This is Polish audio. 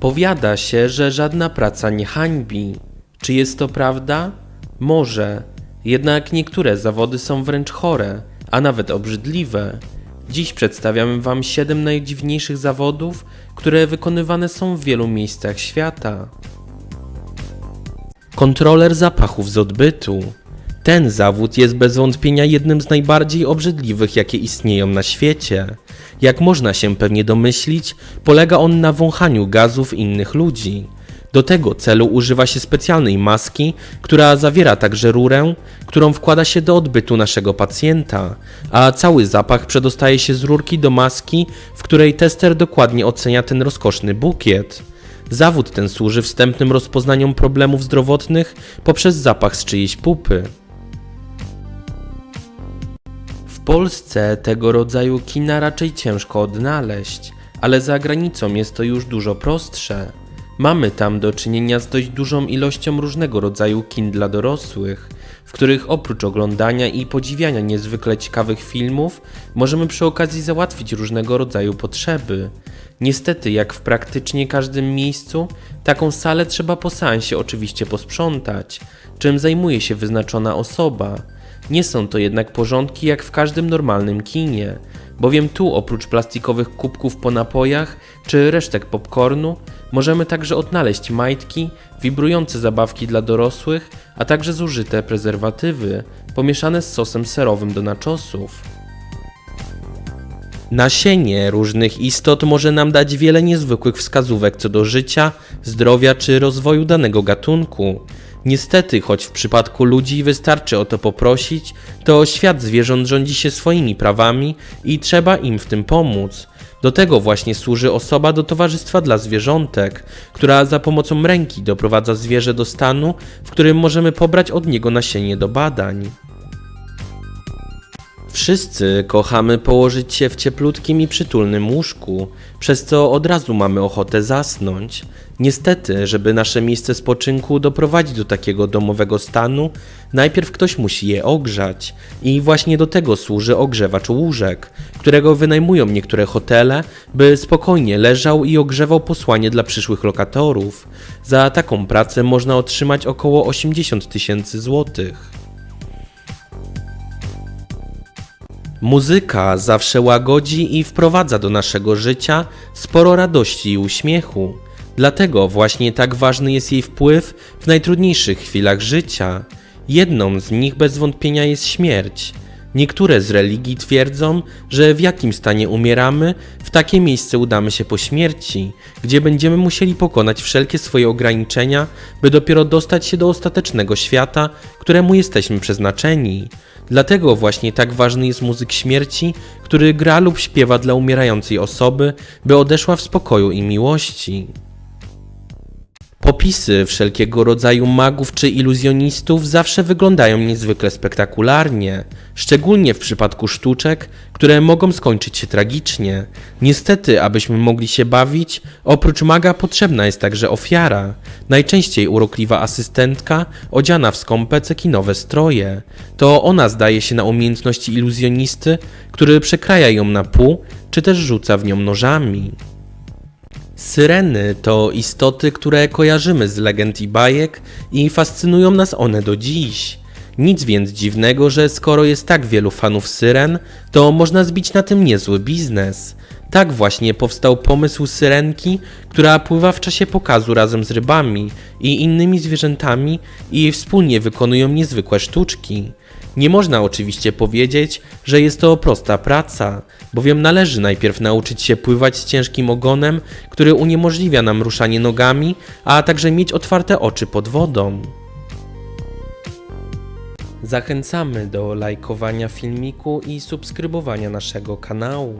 Powiada się, że żadna praca nie hańbi. Czy jest to prawda? Może. Jednak niektóre zawody są wręcz chore, a nawet obrzydliwe. Dziś przedstawiamy Wam 7 najdziwniejszych zawodów, które wykonywane są w wielu miejscach świata. Kontroler zapachów z odbytu. Ten zawód jest bez wątpienia jednym z najbardziej obrzydliwych, jakie istnieją na świecie. Jak można się pewnie domyślić, polega on na wąchaniu gazów innych ludzi. Do tego celu używa się specjalnej maski, która zawiera także rurę, którą wkłada się do odbytu naszego pacjenta, a cały zapach przedostaje się z rurki do maski, w której tester dokładnie ocenia ten rozkoszny bukiet. Zawód ten służy wstępnym rozpoznaniom problemów zdrowotnych poprzez zapach z czyjejś pupy. W Polsce tego rodzaju kina raczej ciężko odnaleźć, ale za granicą jest to już dużo prostsze. Mamy tam do czynienia z dość dużą ilością różnego rodzaju kin dla dorosłych, w których oprócz oglądania i podziwiania niezwykle ciekawych filmów, możemy przy okazji załatwić różnego rodzaju potrzeby. Niestety, jak w praktycznie każdym miejscu, taką salę trzeba po seansie oczywiście posprzątać, czym zajmuje się wyznaczona osoba. Nie są to jednak porządki jak w każdym normalnym kinie, bowiem tu oprócz plastikowych kubków po napojach czy resztek popcornu możemy także odnaleźć majtki, wibrujące zabawki dla dorosłych, a także zużyte prezerwatywy pomieszane z sosem serowym do naczosów. Nasienie różnych istot może nam dać wiele niezwykłych wskazówek co do życia, zdrowia czy rozwoju danego gatunku. Niestety, choć w przypadku ludzi wystarczy o to poprosić, to świat zwierząt rządzi się swoimi prawami i trzeba im w tym pomóc. Do tego właśnie służy osoba do towarzystwa dla zwierzątek, która za pomocą ręki doprowadza zwierzę do stanu, w którym możemy pobrać od niego nasienie do badań. Wszyscy kochamy położyć się w cieplutkim i przytulnym łóżku, przez co od razu mamy ochotę zasnąć. Niestety, żeby nasze miejsce spoczynku doprowadzić do takiego domowego stanu, najpierw ktoś musi je ogrzać i właśnie do tego służy ogrzewacz łóżek, którego wynajmują niektóre hotele, by spokojnie leżał i ogrzewał posłanie dla przyszłych lokatorów. Za taką pracę można otrzymać około 80 tysięcy złotych. Muzyka zawsze łagodzi i wprowadza do naszego życia sporo radości i uśmiechu. Dlatego właśnie tak ważny jest jej wpływ w najtrudniejszych chwilach życia. Jedną z nich bez wątpienia jest śmierć. Niektóre z religii twierdzą, że w jakim stanie umieramy, w takie miejsce udamy się po śmierci, gdzie będziemy musieli pokonać wszelkie swoje ograniczenia, by dopiero dostać się do ostatecznego świata, któremu jesteśmy przeznaczeni. Dlatego właśnie tak ważny jest muzyk śmierci, który gra lub śpiewa dla umierającej osoby, by odeszła w spokoju i miłości. Popisy wszelkiego rodzaju magów czy iluzjonistów zawsze wyglądają niezwykle spektakularnie, szczególnie w przypadku sztuczek, które mogą skończyć się tragicznie. Niestety, abyśmy mogli się bawić, oprócz maga potrzebna jest także ofiara, najczęściej urokliwa asystentka odziana w skąpe cekinowe stroje. To ona zdaje się na umiejętności iluzjonisty, który przekraja ją na pół, czy też rzuca w nią nożami. Syreny to istoty, które kojarzymy z legend i bajek i fascynują nas one do dziś. Nic więc dziwnego, że skoro jest tak wielu fanów syren, to można zbić na tym niezły biznes. Tak właśnie powstał pomysł syrenki, która pływa w czasie pokazu razem z rybami i innymi zwierzętami i wspólnie wykonują niezwykłe sztuczki. Nie można oczywiście powiedzieć, że jest to prosta praca, bowiem należy najpierw nauczyć się pływać z ciężkim ogonem, który uniemożliwia nam ruszanie nogami, a także mieć otwarte oczy pod wodą. Zachęcamy do lajkowania filmiku i subskrybowania naszego kanału.